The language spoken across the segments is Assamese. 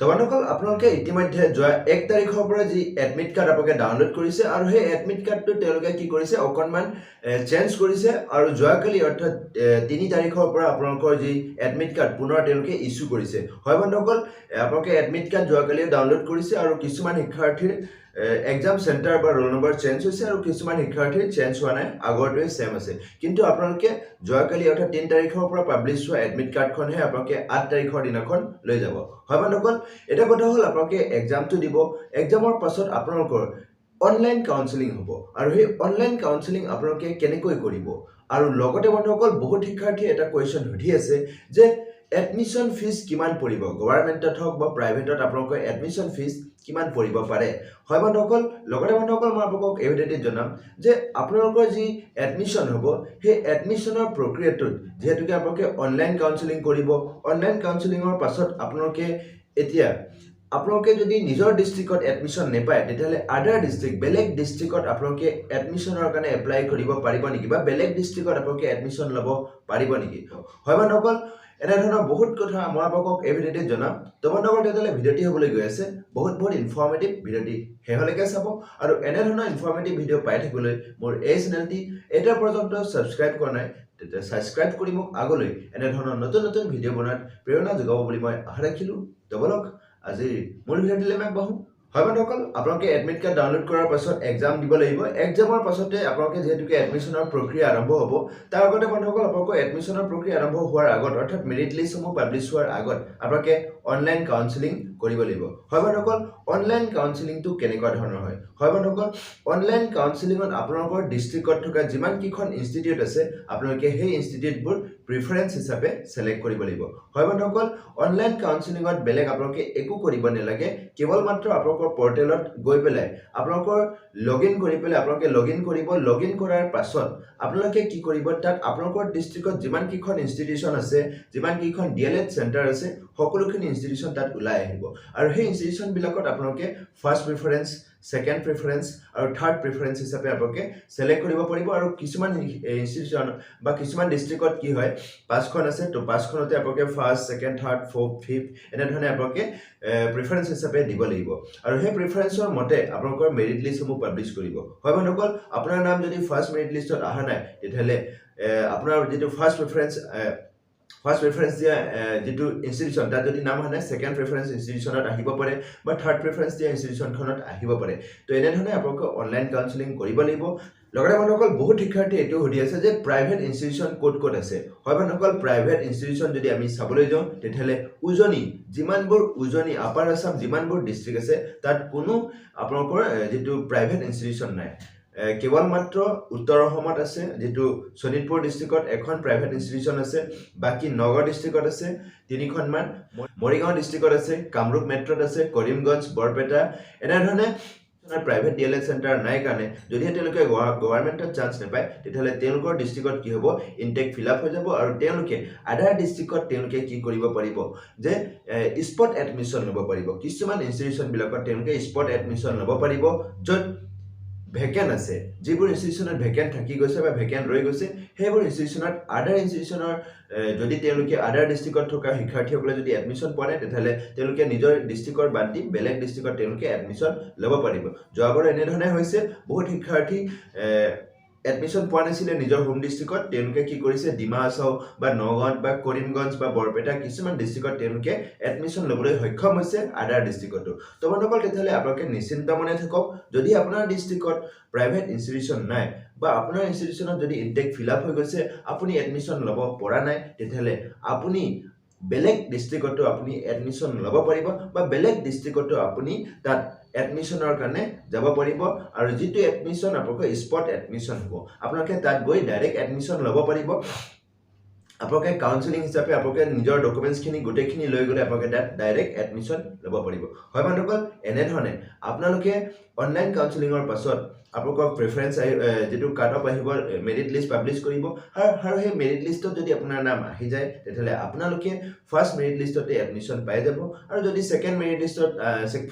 তো বন্ধুসকল, আপোনালোকে ইতিমধ্যে যোৱা এক তাৰিখৰ পৰা যি এডমিট কাৰ্ড আপোনালোকে ডাউনলোড কৰিছে আৰু সেই এডমিট কাৰ্ডটো তেওঁলোকে কি কৰিছে, অকণমান চেঞ্জ কৰিছে আৰু যোৱাকালি অৰ্থাৎ তিনি তাৰিখৰ পৰা আপোনালোকৰ যি এডমিট কাৰ্ড পুনৰ তেওঁলোকে ইছ্যু কৰিছে। হয় বন্ধুসকল আপোনালোকে এডমিট কাৰ্ড যোৱাকালি ডাউনলোড কৰিছে আৰু কিছুমান শিক্ষাৰ্থীৰ এক্সাম চেণ্টাৰ বা ৰোল নম্বৰ চেঞ্জ হৈছে আৰু কিছুমান শিক্ষাৰ্থীৰ চেঞ্জ হোৱা নাই আগৰটোৱে ছেম আছে কিন্তু আপোনালোকে যোৱাকালি অৰ্থাৎ তিনি তাৰিখৰ পৰা পাব্লিছ হোৱা এডমিট কাৰ্ডখনহে আপোনালোকে আঠ তাৰিখৰ দিনাখন লৈ যাব। হয় বন্ধুসকল এটা কথা হ'ল আপোনালোকে এক্সামটো দিব এক্সামৰ পাছত আপোনালোকৰ অনলাইন কাউন্সেলিং হ'ব আৰু সেই অনলাইন কাউন্সেলিং আপোনালোকে কেনেকৈ কৰিব? আৰু লগতে বন্ধুসকল বহুত শিক্ষাৰ্থীয়ে এটা কুৱেশ্যন সুধি আছে যে এডমিশ্যন ফিজ কিমান পৰিব? গভাৰ্মেণ্টত হওক বা প্ৰাইভেটত আপোনালোকৰ এডমিশ্যন ফিজ কিমান পৰিব পাৰে? হয় বন্ধুসকল লগতে বন্ধুসকল মই আপোনালোকক এই ভিডিঅ'টিত জনাম যে আপোনালোকৰ যি এডমিশ্যন হ'ব সেই এডমিশ্যনৰ প্ৰক্ৰিয়াটোত যিহেতুকে আপোনালোকে অনলাইন কাউন্সেলিং কৰিব অনলাইন কাউন্সেলিঙৰ পাছত আপোনালোকে এতিয়া আপোনালোকে যদি নিজৰ ডিষ্ট্ৰিক্টত এডমিশ্যন নাপায় তেতিয়াহ'লে আদাৰ ডিষ্ট্ৰিক্ট বেলেগ ডিষ্ট্ৰিক্টত আপোনালোকে এডমিশ্যনৰ কাৰণে এপ্লাই কৰিব পাৰিব নেকি? বা বেলেগ ডিষ্ট্ৰিক্টত আপোনালোকে এডমিশ্যন ল'ব পাৰিব নেকি? হয় বন্ধুসকল এনেধৰণৰ বহুত কথা মই আপোনালোকক এই ভিডিঅ'টিত জনাম। তো বন্ধুসকল তেতিয়াহ'লে ভিডিঅ'টি হ'বলৈ গৈ আছে। বহুত বহুত ইনফৰ্মেটিভ ভিডিঅ'টি শেষলৈকে চাব। আৰু এনেধৰণৰ ইনফৰ্মেটিভ ভিডিঅ' পাই থাকিবলৈ মোৰ এই চেনেলটি এতিয়া পৰ্যন্ত ছাবস্ক্ৰাইব কৰা নাই। তেতিয়া ছাবস্ক্ৰাইব কৰি মোক আগলৈ এনেধৰণৰ নতুন নতুন ভিডিঅ' বনোৱাত প্ৰেৰণা যোগাব বুলি মই আশা ৰাখিলোঁ। তো বলক আজিৰ মূল ভিডিঅ'টিলৈ আমি আগবাঢ়োঁ হয় বন্ধুসকল আপোনালোকে এডমিট কাৰ্ড ডাউনলোড কৰাৰ পাছত এক্সাম দিব লাগিব। এক্সামৰ পাছতে আপোনালোকে যিহেতুকে এডমিশ্যনৰ প্ৰক্ৰিয়া আৰম্ভ হ'ব তাৰ আগতে বন্ধুসকল আপোনালোকৰ এডমিশ্যনৰ প্ৰক্ৰিয়া আৰম্ভ হোৱাৰ আগত অৰ্থাৎ মেৰিট লিষ্টসমূহ পাব্লিছ হোৱাৰ আগত আপোনালোকে অনলাইন কাউন্সেলিং কৰিব লাগিব। হয় বন্ধুসকল অনলাইন কাউন্সেলিংটো কেনেকুৱা ধৰণৰ হয়? হয় বন্ধুসকল অনলাইন কাউন্সেলিঙত আপোনালোকৰ ডিষ্ট্ৰিক্টত থকা যিমানকেইখন ইনষ্টিটিউট আছে আপোনালোকে সেই ইনষ্টিটিউটবোৰ প্ৰিফাৰেঞ্চ হিচাপে ছিলেক্ট কৰিব লাগিব। হয় বন্ধুসকল অনলাইন কাউন্সেলিঙত বেলেগ আপোনালোকে একো কৰিব নালাগে কেৱল মাত্ৰ আপোনালোকৰ পৰ্টেলত গৈ পেলাই আপোনালোকৰ লগ ইন কৰি পেলাই আপোনালোকে লগ ইন কৰিব লগ ইন কৰাৰ পাছত আপোনালোকে কি কৰিব তাত আপোনালোকৰ ডিষ্ট্ৰিক্টত যিমানকেইখন ইনষ্টিটিউশ্যন আছে যিমানকেইখন ডি এল এড চেণ্টাৰ আছে সকলোখিনি ইনষ্টিটিউশ্যন তাত ওলাই আহিব। আৰু সেই ইনষ্টিটিউশ্যনবিলাকত আপোনালোকে ফাৰ্ষ্ট প্ৰিফাৰেঞ্চ ছেকেণ্ড প্ৰিফাৰেঞ্চ আৰু থাৰ্ড প্ৰিফাৰেঞ্চ হিচাপে আপোনালোকে ছিলেক্ট কৰিব পাৰিব আৰু কিছুমান ইনষ্টিটিউশ্যন বা কিছুমান ডিষ্ট্ৰিক্টত কি হয় পাঁচখন আছে তো পাঁচখনতে আপোনালোকে first second third fourth fifth এনেধৰণে আপোনালোকে প্ৰিফাৰেঞ্চ হিচাপে দিব লাগিব। আৰু সেই প্ৰিফাৰেঞ্চৰ মতে আপোনালোকৰ মেৰিট লিষ্টসমূহ পাব্লিছ কৰিব। হয় বন্ধুসকল আপোনাৰ নাম যদি ফাৰ্ষ্ট মেৰিট লিষ্টত অহা নাই তেতিয়াহ'লে আপোনাৰ যিটো ফাৰ্ষ্ট প্ৰিফাৰেঞ্চ ফাৰ্ষ্ট প্ৰিফাৰেঞ্চ দিয়া যিটো ইনষ্টিটিউশ্যন তাত যদি নাম নাই ছেকেণ্ড প্ৰিফাৰেঞ্চ ইনষ্টিটিউশ্যনত আহিব পাৰে বা থাৰ্ড প্ৰিফাৰেঞ্চ দিয়া ইনষ্টিটিউশ্যনখনত আহিব পাৰে। তো এনেধৰণে আপোনালোকে অনলাইন কাউন্সেলিং কৰিব লাগিব। লগতে বন্ধুসকল বহুত শিক্ষাৰ্থীয়ে এইটো সুধি আছে যে প্ৰাইভেট ইনষ্টিটিউশ্যন ক'ত ক'ত আছে? হয় বন্ধুসকল প্ৰাইভেট ইনষ্টিটিউশ্যন যদি আমি চাবলৈ যাওঁ তেতিয়াহ'লে উজনি যিমানবোৰ উজনি আপাৰ আছাম যিমানবোৰ ডিষ্ট্ৰিক্ট আছে তাত কোনো আপোনালোকৰ যিটো প্ৰাইভেট ইনষ্টিটিউশ্যন নাই। কেৱল মাত্ৰ উত্তৰ অসমত আছে যিটো শোণিতপুৰ ডিষ্ট্ৰিক্টত এখন প্ৰাইভেট ইনষ্টিটিউশ্যন আছে বাকী নগাঁও ডিষ্ট্ৰিক্টত আছে তিনিখনমান। মৰিগাঁও ডিষ্ট্ৰিক্টত আছে কামৰূপ মেট্ৰত আছে কৰিমগঞ্জ বৰপেটা এনেধৰণে private D El Ed centre নাই কাৰণে যদিহে তেওঁলোকে গভাৰ্মেণ্টত চান্স নাপায় তেতিয়াহ'লে তেওঁলোকৰ ডিষ্ট্ৰিক্টত কি হ'ব? ইনটেক ফিল আপ হৈ যাব আৰু তেওঁলোকে আদাৰ ডিষ্ট্ৰিক্টত তেওঁলোকে কি কৰিব পাৰিব? যে স্পট এডমিশ্যন ল'ব পাৰিব। কিছুমান ইনষ্টিটিউশ্যনবিলাকত তেওঁলোকে স্পট এডমিশ্যন ল'ব পাৰিব য'ত ভেকেণ্ট আছে। যিবোৰ ইনষ্টিটিউশ্যনত ভেকেণ্ট থাকি গৈছে বা ভেকেণ্ট ৰৈ গৈছে সেইবোৰ ইনষ্টিটিউশ্যনত আদাৰ ইনষ্টিটিউশ্যনৰ যদি তেওঁলোকে আদাৰ ডিষ্ট্ৰিক্টত থকা শিক্ষাৰ্থীসকলে যদি এডমিশ্যন পোৱা নাই তেতিয়াহ'লে তেওঁলোকে নিজৰ ডিষ্ট্ৰিক্টৰ বাদ দি বেলেগ ডিষ্ট্ৰিক্টত তেওঁলোকে এডমিশ্যন ল'ব পাৰিব। যোৱাবাৰ এনেধৰণে হৈছে। বহুত শিক্ষাৰ্থী এডমিশ্যন পোৱা নাছিলে নিজৰ হোম ডিষ্ট্ৰিক্টত তেওঁলোকে কি কৰিছে? ডিমা হাছাও বা নগাঁৱত বা কৰিমগঞ্জ বা বৰপেটা কিছুমান ডিষ্ট্ৰিক্টত তেওঁলোকে এডমিশ্যন ল'বলৈ সক্ষম হৈছে আদাৰ ডিষ্ট্ৰিক্টতো তো বন্ধুসকল তেতিয়াহ'লে আপোনালোকে নিশ্চিন্ত মনে থাকক যদি আপোনাৰ ডিষ্ট্ৰিক্টত প্ৰাইভেট ইনষ্টিটিউশ্যন নাই বা আপোনাৰ ইনষ্টিটিউশ্যনত যদি ইনটেক ফিল আপ হৈ গৈছে আপুনি এডমিশ্যন ল'ব পৰা নাই তেতিয়াহ'লে আপুনি বেলেগ ডিষ্ট্ৰিক্টতো আপুনি এডমিশ্যন ল'ব পাৰিব বা বেলেগ ডিষ্ট্ৰিক্টতো আপুনি তাত এডমিশ্যনৰ কাৰণে যাব পাৰিব আৰু যিটো এডমিশ্যন আপোনালোকৰ স্পট এডমিশ্যন হ'ব আপোনালোকে তাত গৈ ডাইৰেক্ট এডমিশ্যন ল'ব পাৰিব। আপোনালোকে কাউন্সেলিং হিচাপে আপোনালোকে নিজৰ ডকুমেণ্টছখিনি গোটেইখিনি লৈ গ'লে আপোনালোকে তাত ডাইৰেক্ট এডমিশ্যন ল'ব পাৰিব। হয় বন্ধুসকল এনেধৰণে আপোনালোকে অনলাইন কাউন্সেলিঙৰ পাছত আপোনালোকৰ প্ৰিফাৰেঞ্চ আহি যিটো কাট অফ আহিব মেৰিট লিষ্ট পাব্লিছ কৰিব। আৰু আৰু সেই মেৰিট লিষ্টত যদি আপোনাৰ নাম আহি যায় তেতিয়াহ'লে আপোনালোকে ফাৰ্ষ্ট মেৰিট লিষ্টতে এডমিশ্যন পাই যাব। আৰু যদি ছেকেণ্ড মেৰিট লিষ্টত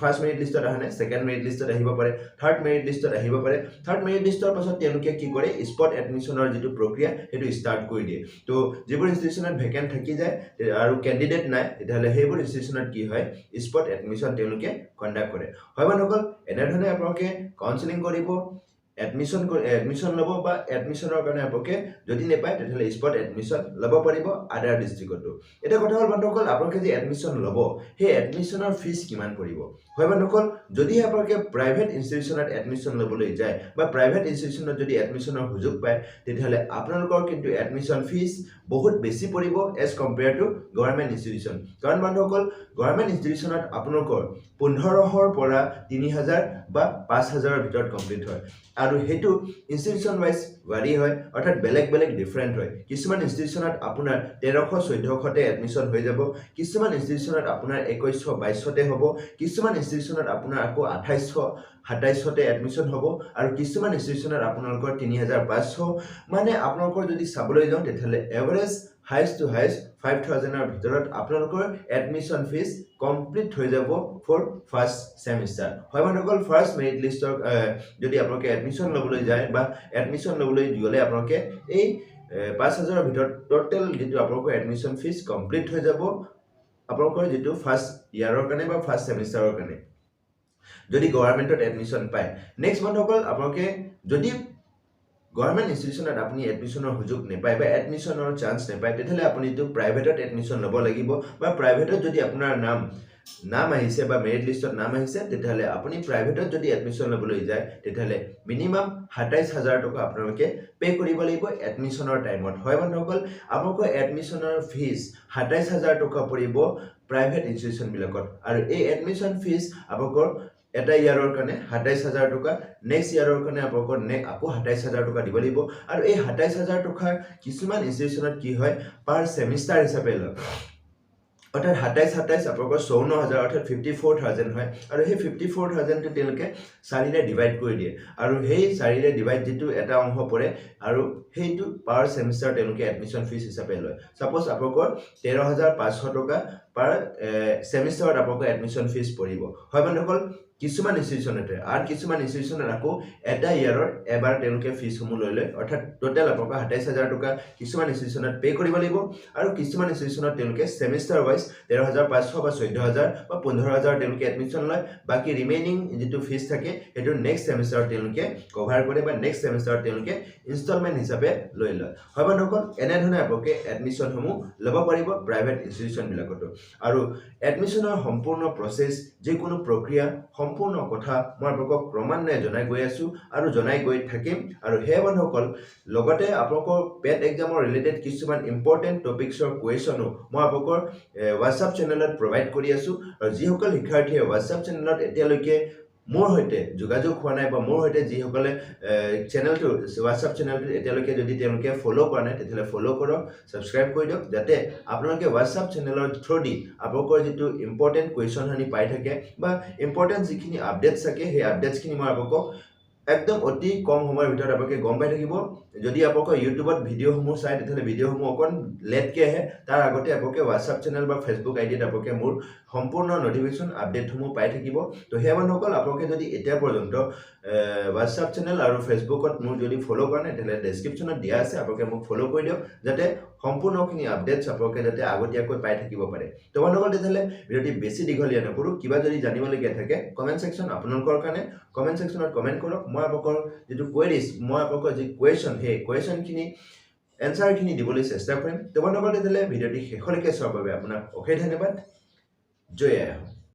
ফাৰ্ষ্ট মেৰিট লিষ্টত অহা নাই ছেকেণ্ড মেৰিট লিষ্টত আহিব পাৰে থাৰ্ড মেৰিট লিষ্টত আহিব পাৰে। থাৰ্ড মেৰিট লিষ্টৰ পাছত তেওঁলোকে কি কৰে স্পট এডমিশ্যনৰ যিটো প্ৰক্ৰিয়া সেইটো ষ্টাৰ্ট কৰি দিয়ে। তো যিবোৰ ইনষ্টিটিউশ্যনত ভেকেণ্ট থাকি যায় আৰু কেণ্ডিডেট নাই তেতিয়াহ'লে সেইবোৰ ইনষ্টিটিউশ্যনত কি হয় স্পট এডমিশ্যন তেওঁলোকে কণ্ডাক্ট কৰে। হয় মানুহসকল এনেধৰণে আপোনালোকে কাউন্সেলিং কৰিব এডমিশ্যন এডমিশ্যন ল'ব বা এডমিশ্যনৰ কাৰণে আপোনালোকে যদি নেপায় তেতিয়াহ'লে স্পট এডমিশ্যন ল'ব পাৰিব আদাৰ ডিষ্ট্ৰিক্টতো এতিয়া কথা হ'ল বন্ধুসকল আপোনালোকে যে এডমিশ্যন ল'ব সেই এডমিশ্যনৰ ফিজ কিমান পৰিব? হয় বন্ধুসকল যদিহে আপোনালোকে প্ৰাইভেট ইনষ্টিটিউশ্যনত এডমিশ্যন ল'বলৈ যায় বা প্ৰাইভেট ইনষ্টিটিউশ্যনত যদি এডমিশ্যনৰ সুযোগ পায় তেতিয়াহ'লে আপোনালোকৰ কিন্তু এডমিশ্যন ফিজ বহুত বেছি পৰিব as compare to government institution কাৰণ বন্ধুসকল গভৰ্ণমেণ্ট ইনষ্টিটিউশ্যনত আপোনালোকৰ পোন্ধৰশৰ পৰা তিনি হাজাৰ বা পাঁচ হাজাৰৰ ভিতৰত কমপ্লিট হয়। আৰু সেইটো ইনষ্টিটিউশ্যন ৱাইজ ভাৰী হয় অৰ্থাৎ বেলেগ বেলেগ ডিফাৰেণ্ট হয়। কিছুমান ইনষ্টিটিউশ্যনত আপোনাৰ তেৰশ চৈধ্যশতে এডমিশ্যন হৈ যাব কিছুমান ইনষ্টিটিউশ্যনত আপোনাৰ একৈছশ বাইছতে হ'ব কিছুমান ইনষ্টিটিউশ্যনত আপোনাৰ আকৌ আঠাইছশ সাতাইছতে এডমিশ্যন হ'ব আৰু কিছুমান ইনষ্টিটিউশ্যনত আপোনালোকৰ তিনি হাজাৰ পাঁচশ। মানে আপোনালোকৰ যদি চাবলৈ যাওঁ তেতিয়াহ'লে average highest to highest five থাউজেণ্ডৰ ভিতৰত আপোনালোকৰ এডমিশ্যন ফিজ কমপ্লিট হৈ যাব ফৰ ফাৰ্ষ্ট ছেমিষ্টাৰ হয় মানুহসকল ফাৰ্ষ্ট মেৰিট লিষ্টৰ যদি আপোনালোকে এডমিশ্যন ল'বলৈ যায় বা এডমিশ্যন ল'বলৈ গ'লে আপোনালোকে এই পাঁচ হাজাৰৰ ভিতৰত টোটেল যিটো আপোনালোকৰ এডমিশ্যন ফিজ কমপ্লিট হৈ যাব আপোনালোকৰ যিটো ফাৰ্ষ্ট ইয়াৰৰ কাৰণে বা ফাৰ্ষ্ট ছেমিষ্টাৰৰ কাৰণে। যদি গভৰ্ণমেণ্টত এডমিশ্যন পায়। নেক্সট বন্ধুসকল আপোনালোকে যদি গভৰ্ণমেণ্ট ইনষ্টিটিউশ্যনত আপুনি এডমিশ্যনৰ সুযোগ নাপায় বা এডমিশ্যনৰ চান্স নাপায় তেতিয়াহ'লে আপুনিতো প্ৰাইভেটত এডমিশ্যন ল'ব লাগিব বা প্ৰাইভেটত যদি আপোনাৰ নাম নাম আহিছে বা মেৰিট লিষ্টত নাম আহিছে তেতিয়াহ'লে আপুনি প্ৰাইভেটত যদি এডমিশ্যন ল'বলৈ যায় তেতিয়াহ'লে মিনিমাম সাতাইছ হাজাৰ টকা আপোনালোকে পে' কৰিব লাগিব এডমিশ্যনৰ টাইমত হয় বন্ধুসকল আপোনালোকৰ এডমিশ্যনৰ ফিজ সাতাইছ হাজাৰ টকা পৰিব প্ৰাইভেট ইনষ্টিটিউশ্যনবিলাকত আৰু এই এডমিশ্যন ফিজ আপোনালোকৰ এটা ইয়াৰৰ কাৰণে সাতাইছ হাজাৰ টকা নেক্সট ইয়াৰৰ কাৰণে আপোনালোকৰ নে আকৌ সাতাইছ হাজাৰ টকা দিব লাগিব। আৰু এই সাতাইছ হাজাৰ টকাৰ কিছুমান ইনষ্টিটিউশ্যনত কি হয় পাৰ ছেমিষ্টাৰ হিচাপে লয়। অৰ্থাৎ সাতাইছ সাতাইছ আপোনালোকৰ চৌৱন্ন হাজাৰ অৰ্থাৎ ফিফটি ফ'ৰ থাউজেণ্ড হয়। আৰু সেই ফিফটি ফ'ৰ থাউজেণ্ডটো তেওঁলোকে চাৰিৰে ডিভাইড কৰি দিয়ে। আৰু সেই চাৰিৰে ডিভাইড যিটো এটা অংশ পৰে আৰু সেইটো পাৰ ছেমিষ্টাৰ তেওঁলোকে এডমিশ্যন ফিজ হিচাপে লয়। ছাপ'জ আপোনালোকৰ তেৰ হাজাৰ পাঁচশ টকা পাৰ ছেমিষ্টাৰত আপোনালোকৰ এডমিশ্যন ফিজ পৰিব। হয় বন্ধুসকল কিছুমান ইনষ্টিটিউশ্যনতে আৰু কিছুমান ইনষ্টিটিউশ্যনত আকৌ এটা ইয়াৰৰ এবাৰ তেওঁলোকে ফিজসমূহ লৈ লয়। অৰ্থাৎ টোটেল আপোনালোকৰ সাতাইছ হাজাৰ টকা কিছুমান ইনষ্টিটিউশ্যনত পে' কৰিব লাগিব আৰু কিছুমান ইনষ্টিটিউশ্যনত তেওঁলোকে ছেমিষ্টাৰ ৱাইজ তেৰ হাজাৰ পাঁচশ বা চৈধ্য হাজাৰ বা পোন্ধৰ হাজাৰ তেওঁলোকে এডমিশ্যন লয়। বাকী ৰিমেইনিং যিটো ফিজ থাকে সেইটো নেক্সট ছেমিষ্টাৰত তেওঁলোকে কভাৰ কৰে বা নেক্সট ছেমিষ্টাৰত তেওঁলোকে ইনষ্টলমেণ্ট হিচাপে লৈ লয়। হয় বন্ধুসকল এনেধৰণে আপোনালোকে এডমিশ্যনসমূহ ল'ব পাৰিব প্ৰাইভেট ইনষ্টিটিউশ্যনবিলাকতো আৰু এডমিশ্যনৰ সম্পূৰ্ণ প্ৰচেছ যিকোনো প্ৰক্ৰিয়া সম্পূৰ্ণ কথা মই আপোনালোকক ক্ৰমান্বয়ে জনাই গৈ আছোঁ আৰু জনাই গৈ থাকিম। আৰু সেয়ে বন্ধুসকল লগতে আপোনালোকৰ পেট এক্সামৰ ৰিলেটেড কিছুমান ইম্পৰ্টেণ্ট টপিক্সৰ কুৱেশ্যনো মই আপোনালোকৰ হোৱাটছআপ চেনেলত প্ৰভাইড কৰি আছোঁ। আৰু যিসকল শিক্ষাৰ্থীয়ে হোৱাটছআপ চেনেলত এতিয়ালৈকে মোৰ সৈতে যোগাযোগ হোৱা নাই বা মোৰ সৈতে যিসকলে চেনেলটো হোৱাটছআপ চেনেলটো এতিয়ালৈকে যদি তেওঁলোকে ফ'ল' কৰা নাই তেতিয়াহ'লে ফ'ল' কৰক ছাবস্ক্ৰাইব কৰি দিয়ক যাতে আপোনালোকে হোৱাটছআপ চেনেলৰ থ্ৰুদি আপোনালোকৰ যিটো ইম্পৰ্টেণ্ট কুৱেশ্যনখিনি পাই থাকে বা ইম্পৰ্টেণ্ট যিখিনি আপডেটছ থাকে সেই আপডেটছখিনি মই আপোনালোকক একদম অতি কম সময়ৰ ভিতৰত আপোনালোকে গম পাই থাকিব। যদি আপোনালোকৰ ইউটিউবত ভিডিঅ'সমূহ চাই তেতিয়াহ'লে ভিডিঅ'সমূহ অকণ লেটকৈ আহে। তাৰ আগতে আপোনালোকে হোৱাটছআপ চেনেল বা ফেচবুক আই ডিত আপোনালোকে মোৰ সম্পূৰ্ণ নটিফিকেশ্যন আপডেটসমূহ পাই থাকিব। তো সেয়া বন্ধুসকল আপোনালোকে যদি এতিয়া পৰ্যন্ত হোৱাটছআপ চেনেল আৰু ফেচবুকত মোৰ যদি ফ'ল' কৰা নাই তেতিয়াহ'লে ডেছক্ৰিপশ্যনত দিয়া আছে। আপোনালোকে মোক ফ'ল' কৰি দিয়ক যাতে সম্পূৰ্ণখিনি আপডেটছ আপোনালোকে যাতে আগতীয়াকৈ পাই থাকিব পাৰে। তো বন্ধুসকল তেতিয়াহ'লে ভিডিঅ'টি বেছি দীঘলীয়া নকৰোঁ কিবা যদি জানিবলগীয়া থাকে কমেণ্ট ছেকশ্যন আপোনালোকৰ কাৰণে কমেণ্ট ছেকশ্যনত কমেণ্ট কৰক মই আপোনালোকৰ যিটো কুৱেৰিজ মই আপোনালোকৰ যি কুৱেশ্যন সেই কুৱেশ্যনখিনি এনচাৰখিনি দিবলৈ চেষ্টা কৰিম। তো বন্ধুসকল তেতিয়াহ'লে ভিডিঅ'টি শেষলৈকে চোৱাৰ বাবে আপোনাক অশেষ ধন্যবাদ। জয় অসম